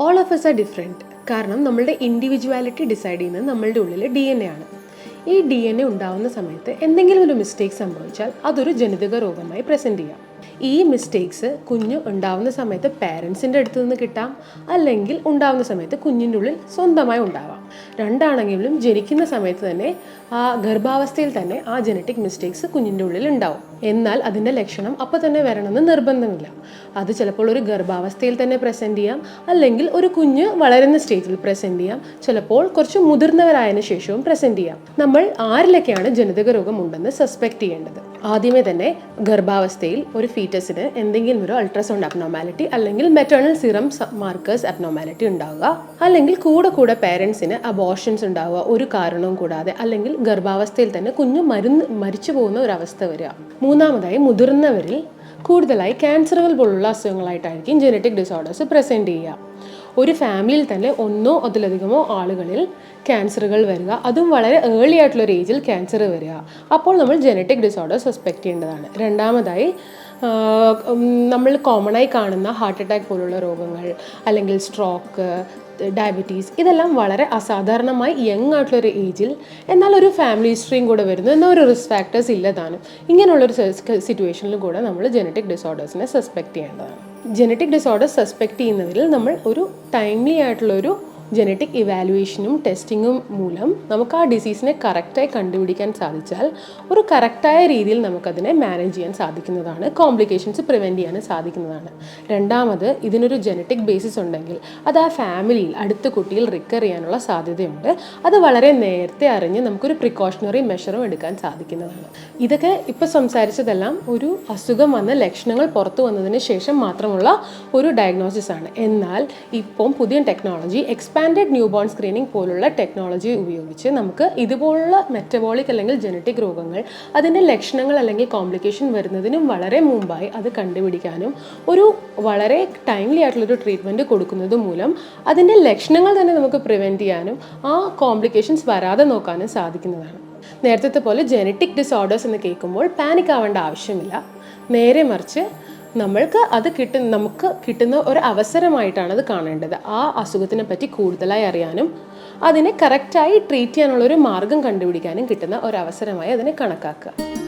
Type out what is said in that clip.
All of us are different കാരണം നമ്മളുടെ individuality decide ചെയ്യുന്നത് നമ്മളുടെ ഉള്ളിൽ ഡി എൻ എ ആണ്. ഈ ഡി എൻ എ ഉണ്ടാവുന്ന സമയത്ത് എന്തെങ്കിലും ഒരു മിസ്റ്റേക്ക് സംഭവിച്ചാൽ അതൊരു ജനിതക രോഗമായി പ്രസന്റ് ചെയ്യാം. ഈ മിസ്റ്റേക്സ് കുഞ്ഞ് ഉണ്ടാവുന്ന സമയത്ത് പാരൻസിന്റെ അടുത്ത് നിന്ന് കിട്ടാം. അല്ലെങ്കിൽ ഉണ്ടാവുന്ന സമയത്ത് കുഞ്ഞിന്റെ ഉള്ളിൽ സ്വന്തമായി ഉണ്ടാവാം. രണ്ടാണെങ്കിലും ജനിക്കുന്ന സമയത്ത് തന്നെ ആ ഗർഭാവസ്ഥയിൽ തന്നെ ആ ജനറ്റിക് മിസ്റ്റേക്സ് കുഞ്ഞിന്റെ ഉള്ളിൽ ഉണ്ടാവും. എന്നാൽ അതിന്റെ ലക്ഷണം അപ്പോൾ തന്നെ വരണമെന്ന് നിർബന്ധമില്ല. അത് ചിലപ്പോൾ ഒരു ഗർഭാവസ്ഥയിൽ തന്നെ പ്രസന്റ് ചെയ്യാം. അല്ലെങ്കിൽ ഒരു കുഞ്ഞ് വളരുന്ന സ്റ്റേജിൽ പ്രസന്റ് ചെയ്യാം. ചിലപ്പോൾ കുറച്ച് മുതിർന്നവരായതിനു ശേഷവും പ്രസന്റ് ചെയ്യാം. നമ്മൾ ആരിലൊക്കെയാണ് ജനിതക രോഗം ഉണ്ടെന്ന് സസ്പെക്ട് ചെയ്യേണ്ടത്? ആദ്യമേ തന്നെ ഗർഭാവസ്ഥയിൽ ഒരു ഫീറ്റസിന് എന്തെങ്കിലും ഒരു അൾട്രാസൗണ്ട് അബ്നോമാലിറ്റി അല്ലെങ്കിൽ മെറ്റേണൽ സിറം മാർക്കേഴ്സ് അബ്നോമാലിറ്റി ഉണ്ടാവുക. അല്ലെങ്കിൽ കൂടെ കൂടെ പേരൻസിന് അബോർഷൻസ് ഉണ്ടാവുക. ഒരു കാരണവും കൂടാതെ അല്ലെങ്കിൽ ഗർഭാവസ്ഥയിൽ തന്നെ കുഞ്ഞ് മരുന്ന് മരിച്ചു പോകുന്ന ഒരു അവസ്ഥ വരിക. മൂന്നാമതായി മുതിർന്നവരിൽ കൂടുതലായി ക്യാൻസറുകൾ പോലുള്ള അസുഖങ്ങളായിട്ടായിരിക്കും ജനറ്റിക് ഡിസോർഡേഴ്സ് പ്രസന്റ് ചെയ്യുക. ഒരു ഫാമിലിയിൽ തന്നെ ഒന്നോ അതിലധികമോ ആളുകളിൽ ക്യാൻസറുകൾ വരിക. അതും വളരെ ഏർലി ആയിട്ടുള്ള ഒരു ഏജിൽ ക്യാൻസർ വരിക. അപ്പോൾ നമ്മൾ ജനറ്റിക് ഡിസോർഡർ സസ്പെക്ട് ചെയ്യേണ്ടതാണ്. രണ്ടാമതായി നമ്മൾ കോമണായി കാണുന്ന ഹാർട്ട് അറ്റാക്ക് പോലുള്ള രോഗങ്ങൾ അല്ലെങ്കിൽ സ്ട്രോക്ക് ഡയബറ്റീസ് ഇതെല്ലാം വളരെ അസാധാരണമായി യങ് ആയിട്ടുള്ളൊരു ഏജിൽ എന്നാൽ ഒരു ഫാമിലി ഹിസ്റ്ററിയും കൂടെ വരുന്നു. എന്നാൽ ഒരു റിസ്ക് ഫാക്ടേഴ്സ് ഇല്ലതാണ് ഇങ്ങനെയുള്ളൊരു സിറ്റുവേഷനിൽ കൂടെ നമ്മൾ ജനറ്റിക് ഡിസോർഡേഴ്സിനെ സസ്പെക്ട് ചെയ്യേണ്ടതാണ്. ജനറ്റിക് ഡിസോർഡർ സസ്പെക്റ്റ് ചെയ്യുന്നതിൽ നമ്മൾ ഒരു ടൈംലി ആയിട്ടുള്ളൊരു ജനറ്റിക് ഇവാലുവേഷനും ടെസ്റ്റിങ്ങും മൂലം നമുക്ക് ആ ഡിസീസിനെ കറക്റ്റായി കണ്ടുപിടിക്കാൻ സാധിച്ചാൽ ഒരു കറക്റ്റായ രീതിയിൽ നമുക്കതിനെ മാനേജ് ചെയ്യാൻ സാധിക്കുന്നതാണ്. കോംപ്ലിക്കേഷൻസ് പ്രിവെന്റ് ചെയ്യാൻ സാധിക്കുന്നതാണ്. രണ്ടാമത് ഇതിനൊരു ജനറ്റിക് ബേസിസ് ഉണ്ടെങ്കിൽ അത് ആ ഫാമിലിയിൽ അടുത്ത കുട്ടിയിൽ റിക്കർ ചെയ്യാനുള്ള സാധ്യതയുണ്ട്. അത് വളരെ നേരത്തെ അറിഞ്ഞ് നമുക്കൊരു പ്രിക്കോഷണറി മെഷറും എടുക്കാൻ സാധിക്കുന്നതാണ്. ഇതൊക്കെ ഇപ്പോൾ സംസാരിച്ചതെല്ലാം ഒരു അസുഖം വന്ന ലക്ഷണങ്ങൾ പുറത്തു വന്നതിന് ശേഷം മാത്രമുള്ള ഒരു ഡയഗ്നോസിസ് ആണ്. എന്നാൽ ഇപ്പം പുതിയ technology expanded new born screening പോലുള്ള ടെക്നോളജി ഉപയോഗിച്ച് നമുക്ക് ഇതുപോലുള്ള മെറ്റബോളിക് അല്ലെങ്കിൽ ജനറ്റിക് രോഗങ്ങൾ അതിന്റെ ലക്ഷണങ്ങൾ അല്ലെങ്കിൽ കോംപ്ലിക്കേഷൻ വരുന്നതിനും വളരെ മുമ്പായി അത് കണ്ടുപിടിക്കാനും ഒരു വളരെ ടൈംലി ആയിട്ടുള്ളൊരു ട്രീറ്റ്മെന്റ് കൊടുക്കുന്നത് മൂലം അതിന്റെ ലക്ഷണങ്ങൾ തന്നെ നമുക്ക് പ്രിവെന്റ് ചെയ്യാനും ആ കോംപ്ലിക്കേഷൻസ് വരാതെ നോക്കാനും സാധിക്കുന്നതാണ്. നേരത്തെ പോലെ ജനറ്റിക് ഡിസോർഡേഴ്സ് എന്ന് കേൾക്കുമ്പോൾ പാനിക് ആവേണ്ട ആവശ്യമില്ല. നേരെ മറിച്ച് നമ്മൾക്ക് അത് കിട്ടുന്ന നമുക്ക് കിട്ടുന്ന ഒരു അവസരമായിട്ടാണ് അത് കാണേണ്ടത്. ആ അസുഖത്തിനെ പറ്റി കൂടുതലായി അറിയാനും അതിനെ കറക്റ്റായി ട്രീറ്റ് ചെയ്യാനുള്ള ഒരു മാർഗം കണ്ടുപിടിക്കാനും കിട്ടുന്ന ഒരു അവസരമായി അതിനെ കണക്കാക്കുക.